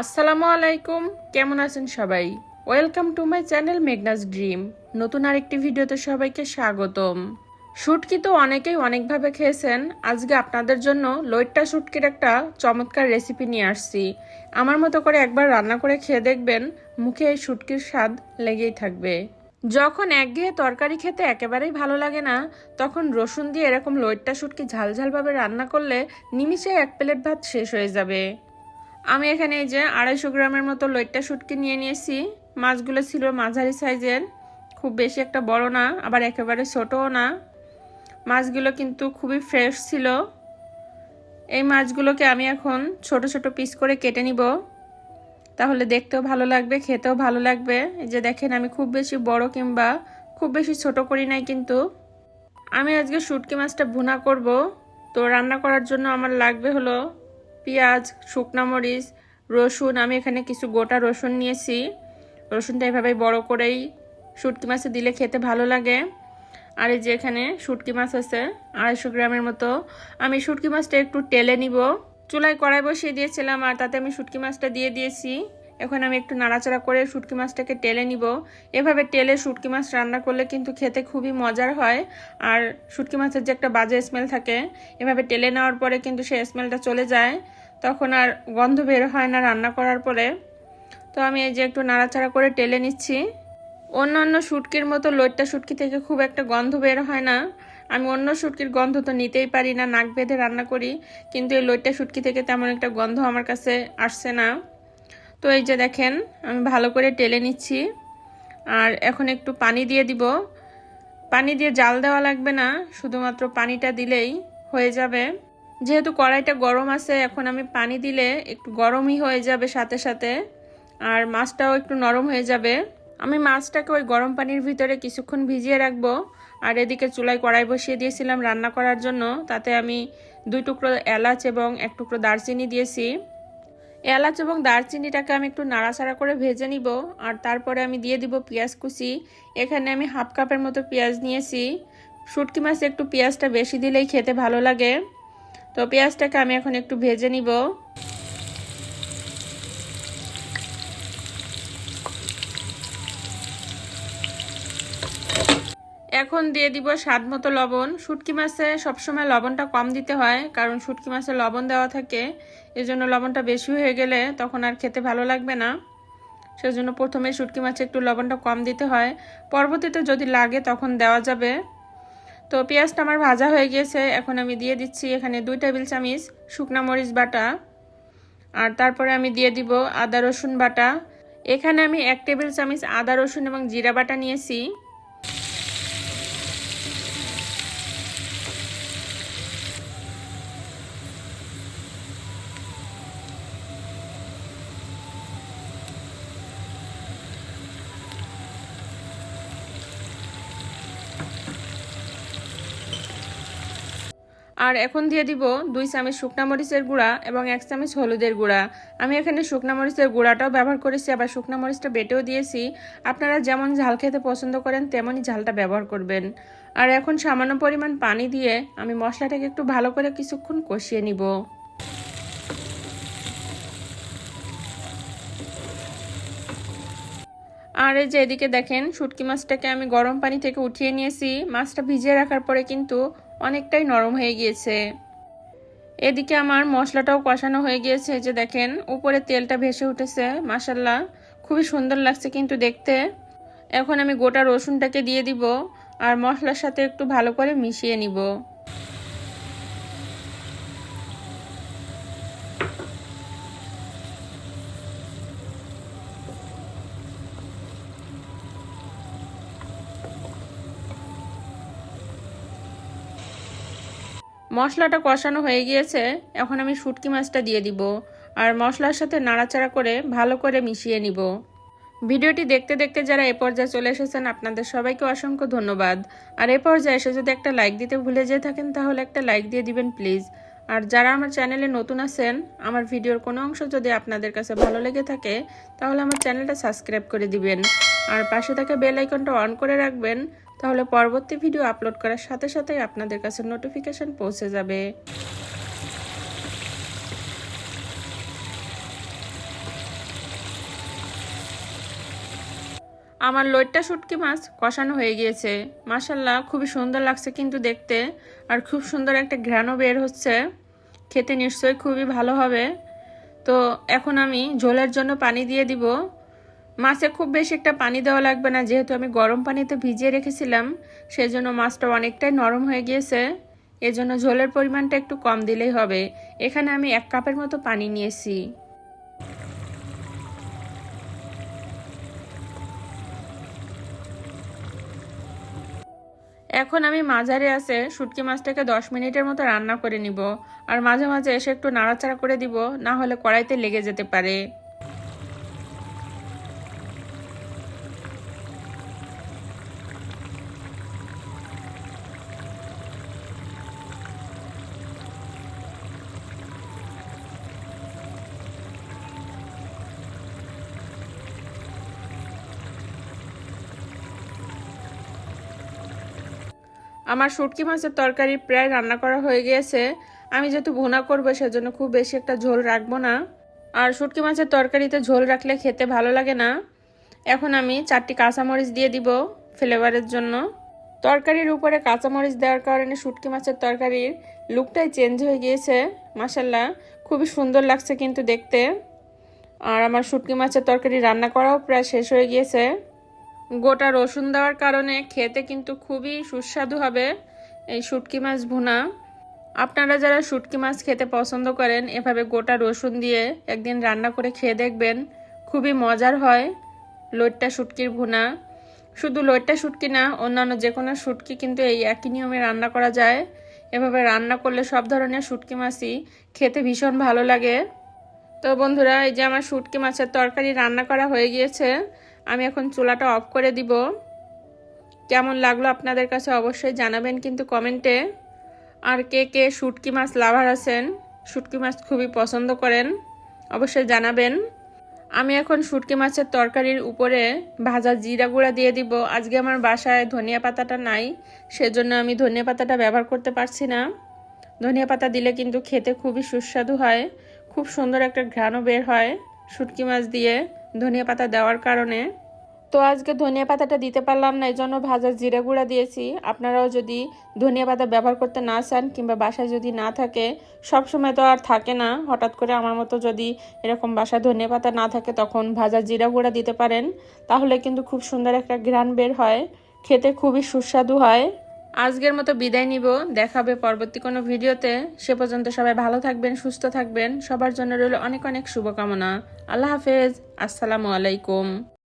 আসসালামু আলাইকুম। কেমন আছেন সবাই? Welcome to my channel Meghna's dream নতুন আরেকটি ভিডিওতে সবাইকে স্বাগতম। শুটকি তো অনেকেই অনেকভাবে খেয়েছেন। আজকে আপনাদের জন্য লইট্টা শুটকির একটা চমৎকার রেসিপি নিয়ে আসছি। আমার মতো করে একবার রান্না করে খেয়ে দেখবেন, মুখে এই শুটকির স্বাদ লেগেই থাকবে। যখন একঘেয়ে তরকারি খেতে একেবারেই ভালো লাগে না, তখন রসুন দিয়ে এরকম লইট্টা শুটকি ঝালঝালভাবে রান্না করলে নিমিষে এক প্লেট ভাত শেষ হয়ে যাবে। আমি এখানে এই যে আড়াইশো গ্রামের মতো লইট্টা শুটকি নিয়ে নিয়েছি। মাছগুলো ছিল মাঝারি সাইজের, খুব বেশি একটা বড় না, আবার একেবারে ছোটও না। মাছগুলো কিন্তু খুবই ফ্রেশ ছিল। এই মাছগুলোকে আমি এখন ছোট ছোট পিস করে কেটে নিব। তাহলে দেখতেও ভালো লাগবে, খেতেও ভালো লাগবে। যে দেখেন, আমি খুব বেশি বড় কিংবা খুব বেশি ছোট করি নাই কিন্তু। আমি আজকে শুটকি মাছটা ভুনা করব। তো রান্না করার জন্য আমার লাগবে হলো পেঁয়াজ, শুকনো মরিচ, রসুন। আমি এখানে কিছু গোটা রসুন নিয়েছি। রসুনটা এভাবে বড় করেই শুটকি মাছে দিলে খেতে ভালো লাগে। আর এই যে এখানে শুটকি মাছ আছে, আড়াইশো গ্রামের মতো। আমি শুটকি মাছটা একটু টেলে নিব। চুলায় কড়াই বসিয়ে দিয়েছিলাম আর তাতে আমি শুটকি মাছটা দিয়ে দিয়েছি। এখন আমি একটু নাড়াচাড়া করে শুটকি মাছটাকে টেলে নিব। এভাবে টেলে শুটকি মাছ রান্না করলে কিন্তু খেতে খুবই মজার হয়। আর শুটকি মাছের যে একটা বাজে স্মেল থাকে, এভাবে টেলে নেওয়ার পরে কিন্তু সেই স্মেলটা চলে যায়। তখন আর গন্ধ বের হয় না রান্না করার পরে। তো আমি এই যে একটু নাড়াচাড়া করে টেলে নিচ্ছি। অন্যান্য শুটকির মতো লইট্টা শুটকি থেকে খুব একটা গন্ধ বের হয় না। আমি অন্য শুটকির গন্ধ তো নিতেই পারি না, নাক বেঁধে রান্না করি। কিন্তু এই লইট্টা শুটকি থেকে তেমন একটা গন্ধ আমার কাছে আসছে না। তো এই যে দেখেন, আমি ভালো করে টেলে নিচ্ছি। আর এখন একটু পানি দিয়ে দিব। পানি দিয়ে জাল দেওয়া লাগবে না, শুধুমাত্র পানিটা দিলেই হয়ে যাবে। যেহেতু কড়াইটা গরম আছে, এখন আমি পানি দিলে একটু গরমই হয়ে যাবে সাথে সাথে, আর মাছটাও একটু নরম হয়ে যাবে। আমি মাছটাকে ওই গরম পানির ভিতরে কিছুক্ষণ ভিজিয়ে রাখব, আর এদিকে চুলায় কড়াই বসিয়ে দিয়েছিলাম রান্না করার জন্য। তাতে আমি দুই টুকরো এলাচ এবং এক টুকরো দারচিনি দিয়েছি। এলাচ এবং দারচিনিটাকে আমি একটু নাড়াচাড়া করে ভেজে নিব, আর তারপরে আমি দিয়ে দিব পেঁয়াজ কুচি। এখানে আমি হাফ কাপের মতো পেঁয়াজ নিয়েছি। শুটকি মাছে একটু পেঁয়াজটা বেশি দিলেই খেতে ভালো লাগে। তো পেঁয়াজটাকে আমি এখন একটু ভেজে নিব। এখন দিয়ে দিব স্বাদ মতো লবণ। শুটকি মাছে সবসময় লবণটা কম দিতে হয়, কারণ শুটকি মাছে লবণ দেওয়া থাকে। এজন্য লবণটা বেশি হয়ে গেলে তখন আর খেতে ভালো লাগবে না। সেজন্য প্রথমে শুটকি মাছে একটু লবণটা কম দিতে হয়। পরবর্তীতে যদি লাগে তখন দেওয়া যাবে। তো পেঁয়াজটা আমার ভাজা হয়ে গিয়েছে এখন আমি দিয়ে দিচ্ছি এখানে দুই টেবিল চামচ শুকনা মরিচ বাটা। আর তারপরে আমি দিয়ে দিব আদা রসুন বাটা। এখানে আমি এক টেবিল চামচ আদা রসুন এবং জিরা বাটা নিয়েছি। আর এখন দিয়ে দিব দুই চামচ শুকনা মরিচের গুঁড়া এবং এক চামচ হলুদের গুঁড়া। আমি এখানে শুকনা মরিচের গুঁড়াটাও ব্যবহার করেছি, আবার শুকনা মরিচটা বেটেও দিয়েছি। আপনারা যেমন ঝাল খেতে পছন্দ করেন, তেমনই ঝালটা ব্যবহার করবেন। আর এখন সামান্য পরিমাণ পানি দিয়ে আমি মশলাটাকে একটু ভালো করে কিছুক্ষণ কষিয়ে নিব। আর এই যে এদিকে দেখেন, শুটকি মাছটাকে আমি গরম পানি থেকে উঠিয়ে নিয়েছি। মাছটা ভিজিয়ে রাখার পরে কিন্তু অনেকটাই নরম হয়ে গিয়েছে। এদিকে আমার মশলাটাও কষানো হয়ে গিয়েছে যে দেখেন, উপরে তেলটা ভেসে উঠেছে মাসাল্লাহ খুবই সুন্দর লাগছে কিন্তু দেখতে। এখন আমি গোটা রসুনটাকে দিয়ে দিব আর মশলার সাথে একটু ভালো করে মিশিয়ে নিব। মশলাটা কষানো হয়ে গিয়েছে, এখন আমি শুটকি মাছটা দিয়ে দিব আর মশলার সাথে নাড়াচাড়া করে ভালো করে মিশিয়ে নিব। ভিডিওটি দেখতে দেখতে যারা এ পর্যায়ে চলে এসেছেন, আপনাদের সবাইকে অসংখ্য ধন্যবাদ। আর এ পর্যায়ে এসে যদি একটা লাইক দিতে ভুলে যেয়ে থাকেন, তাহলে একটা লাইক দিয়ে দিবেন প্লিজ। আর যারা আমার চ্যানেলে নতুন আছেন, আমার ভিডিওর কোনো অংশ যদি আপনাদের কাছে ভালো লেগে থাকে, তাহলে আমার চ্যানেলটা সাবস্ক্রাইব করে দিবেন। আর পাশে থাকা বেল আইকনটা অন করে রাখবেন তাহলে পরবর্তী ভিডিও আপলোড করার সাথে সাথেই আপনাদের কাছে নোটিফিকেশান পৌঁছে যাবে। আমার লোটটা শুটকি মাছ কষানো হয়ে গিয়েছে। মাসাল্লাহ খুবই সুন্দর লাগছে কিন্তু দেখতে। আর খুব সুন্দর একটা ঘ্রাণও বের হচ্ছে। খেতে নিশ্চয়ই খুবই ভালো হবে। তো এখন আমি ঝোলের জন্য পানি দিয়ে দিব। মাছে খুব বেশি একটা পানি দেওয়া লাগবে না, যেহেতু আমি গরম পানিতে ভিজিয়ে রেখেছিলাম সেই জন্য মাছটা অনেকটাই নরম হয়ে গিয়েছে। এজন্য ঝোলের পরিমাণটা একটু কম দিলেই হবে। এখানে আমি এক কাপের মতো পানি নিয়েছি। এখন আমি মাঝারে আছে, শুটকি মাছটাকে দশ মিনিটের মতো রান্না করে নিব। আর মাঝে মাঝে এসে একটু নাড়াচাড়া করে দিব, না হলে কড়াইতে লেগে যেতে পারে। আমার শুটকি মাছের তরকারি প্রায় রান্না করা হয়ে গিয়েছে। আমি যেহেতু ভুনা করব, সেজন্য খুব বেশি একটা ঝোল রাখব না। আর শুটকি মাছের তরকারিতে ঝোল রাখলে খেতে ভালো লাগে না। এখন আমি চারটি কাঁচামরিচ দিয়ে দিব ফ্লেভারের জন্য। তরকারির উপরে কাঁচামরিচ দেওয়ার কারণে শুটকি মাছের তরকারির লুকটাই চেঞ্জ হয়ে গিয়েছে। মাসাল্লাহ খুবই সুন্দর লাগছে কিন্তু দেখতে। আর আমার শুটকি মাছের তরকারি রান্না করাও প্রায় শেষ হয়ে গিয়েছে। গোটা রসুন দেওয়ার কারণে খেতে কিন্তু খুবই সুস্বাদু হবে এই শুটকি মাছ ভুনা। আপনারা যারা শুটকি মাছ খেতে পছন্দ করেন, এভাবে গোটা রসুন দিয়ে একদিন রান্না করে খেয়ে দেখবেন, খুবই মজার হয় লোটটা শুটকির ভুনা। শুধু লোটটা শুটকি না, অন্যান্য যে কোনো শুটকি কিন্তু এই একই নিয়মে রান্না করা যায়। এভাবে রান্না করলে সব ধরনের শুটকি মাছই খেতে ভীষণ ভালো লাগে। তো বন্ধুরা, এই যে আমার শুটকি মাছের তরকারি রান্না করা হয়ে গিয়েছে আমি এখন চুলাটা অফ করে দিব। কেমন লাগল আপনাদের কাছে অবশ্যই জানাবেন কিন্তু কমেন্টে। আর কে কে শুটকি মাছ লাভার আছেন, শুটকি মাছ খুবই পছন্দ করেন, অবশ্যই জানাবেন। আমি এখন শুটকি মাছের তরকারির উপরে ভাজা জিরা গুঁড়া দিয়ে দিব। আজকে আমার বাসায় ধনিয়া পাতাটা নাই, সেজন্য আমি ধনিয়া পাতাটা ব্যবহার করতে পারছি না। ধনিয়া পাতা দিলে কিন্তু খেতে খুবই সুস্বাদু হয়, খুব সুন্দর একটা ঘ্রাণও বের হয় শুটকি মাছ দিয়ে। ধনিয়া পাতা দেওয়ার কারণে। তো আজকে ধনিয়া পাতাটা দিতে পারলাম না এই জন্য ভাজা জিরা গুঁড়া দিয়েছি। আপনারাও যদি ধনিয়া পাতা ব্যবহার করতে না চান কিংবা বাসায় যদি না থাকে সব সময় তো আর থাকে না। হঠাৎ করে আমার মতো যদি এরকম বাসায় ধনিয়া পাতা না থাকে, তখন ভাজা জিরা গুঁড়া দিতে পারেন। তাহলে কিন্তু খুব সুন্দর একটা ঘ্রাণ বের হয়, খেতে খুবই সুস্বাদু হয়। আজকের মতো বিদায় নিব। দেখাবে পরবর্তী কোনো ভিডিওতে। সে পর্যন্ত সবাই ভালো থাকবেন, সুস্থ থাকবেন। সবার জন্য রইল অনেক অনেক শুভকামনা। আল্লাহ হাফেজ। আসসালামু আলাইকুম।